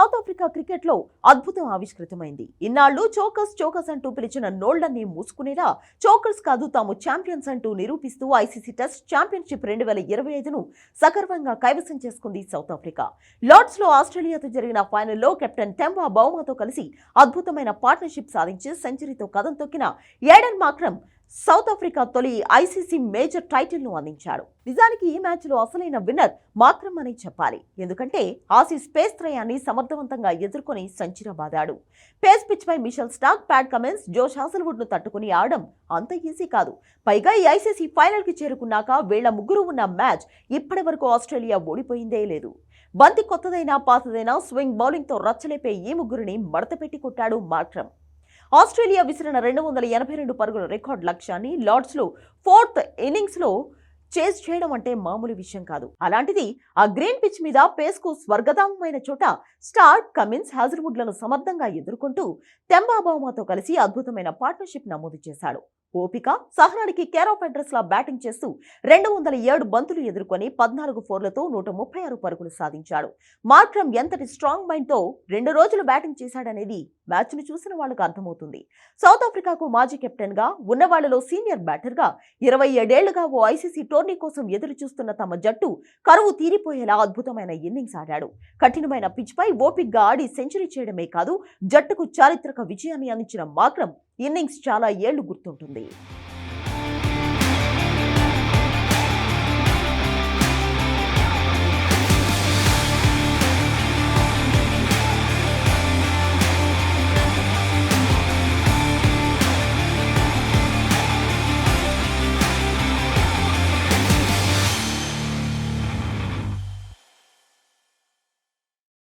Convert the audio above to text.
South Africa క్రికెట్లో అద్భుతం ఆవిష్కృతమైంది. ఇన్నాళ్ళు చోకస్ చోకస్ అంటూ పిలిచిన నోళ్ళన్నీ మూసుకునేలా చోకర్స్ కాదు తాము ఛాంపియన్స్ అంటూ నిరూపిస్తూ ఐసీసీ టెస్ట్ ఛాంపియన్షిప్ రెండు వేల ఇరవై ఐదును సగర్వంగా కైవసం చేసుకుంది సౌత్ ఆఫ్రికా. లార్డ్స్లో ఆస్ట్రేలియాతో జరిగిన ఫైనల్లో కెప్టెన్ టెంబా బౌమాతో కలిసి అద్భుతమైన పార్ట్నర్షిప్ సాధించి సెంచరీతో కథం తొక్కిన ఏడెన్ మాక్రమ్ సౌత్ ఆఫ్రికా తొలి ఐసీసీ మేజర్ టైటిల్ను అందించాడు నిజానికి ఈ మ్యాచ్లో అసలైన విన్నర్ మాత్రం అని చెప్పాలి. ఎందుకంటే ఆసీ స్పేస్ త్రయాన్ని సమర్థవంతంగా ఎదుర్కొని సంచిరా బాదాడు. పేస్ పిచ్ పై Mitchell Starc Pat Cummins Josh హాసల్వుడ్ను తట్టుకుని ఆడడం అంత ఈజీ కాదు. పైగా ఈ ఐసీసీ ఫైనల్కి చేరుకున్నాక వీళ్ళ ముగ్గురు ఉన్న మ్యాచ్ ఇప్పటి వరకు ఆస్ట్రేలియా ఓడిపోయిందే లేదు. బంతి కొత్తదైనా పాతదైనా స్వింగ్ బౌలింగ్తో రచ్చలేపే ఈ ముగ్గురిని మడతపెట్టి కొట్టాడు మాట్రం ఆస్ట్రేలియా విసిరిన రెండు వందల ఎనభై రెండు పరుగుల రికార్డ్ లక్ష్యాన్ని లార్డ్స్లో ఫోర్త్ ఇన్నింగ్స్లో చేజ్ చేయడం అంటే మామూలు విషయం కాదు. అలాంటిది ఆ గ్రీన్ పిచ్ మీద పేస్కు స్వర్గధామమైన చోట స్టార్ కమిన్స్ హాజర్వుడ్లను సమర్థంగా ఎదుర్కొంటూ తెంబాబౌమాతో కలిసి అద్భుతమైన పార్ట్నర్షిప్ నమోదు చేశాడు. ఓపిక సహనానికి కేరాఫ్ అడ్రస్ లా బ్యాటింగ్ చేస్తూ రెండు వందల ఏడు బంతులు ఎదుర్కొని పద్నాలుగు ఫోర్లతో నూట ముప్పై ఆరు పరుగులు సాధించాడు. మార్క్రమ్ ఎంతటి స్ట్రాంగ్ మైండ్తో రెండు రోజులు బ్యాటింగ్ చేశాడనేది మ్యాచ్ను చూసిన వాళ్ళకు అర్థమవుతుంది. సౌత్ ఆఫ్రికాకు మాజీ కెప్టెన్గా సీనియర్ బ్యాటర్గా ఇరవై ఏడేళ్ళుగా ఓ ఐసీసీ టోర్నీ కోసం ఎదురు చూస్తున్న తమ జట్టు కరువు తీరిపోయేలా అద్భుతమైన ఇన్నింగ్స్ ఆడాడు. కఠినమైన పిచ్ పై ఓపిక్గా ఆడి సెంచరీ చేయడమే కాదు జట్టుకు చారిత్రక విజయాన్ని అందించిన మాత్రం ఇన్నింగ్స్ చాలా ఏళ్ళు గుర్తుంటుంది.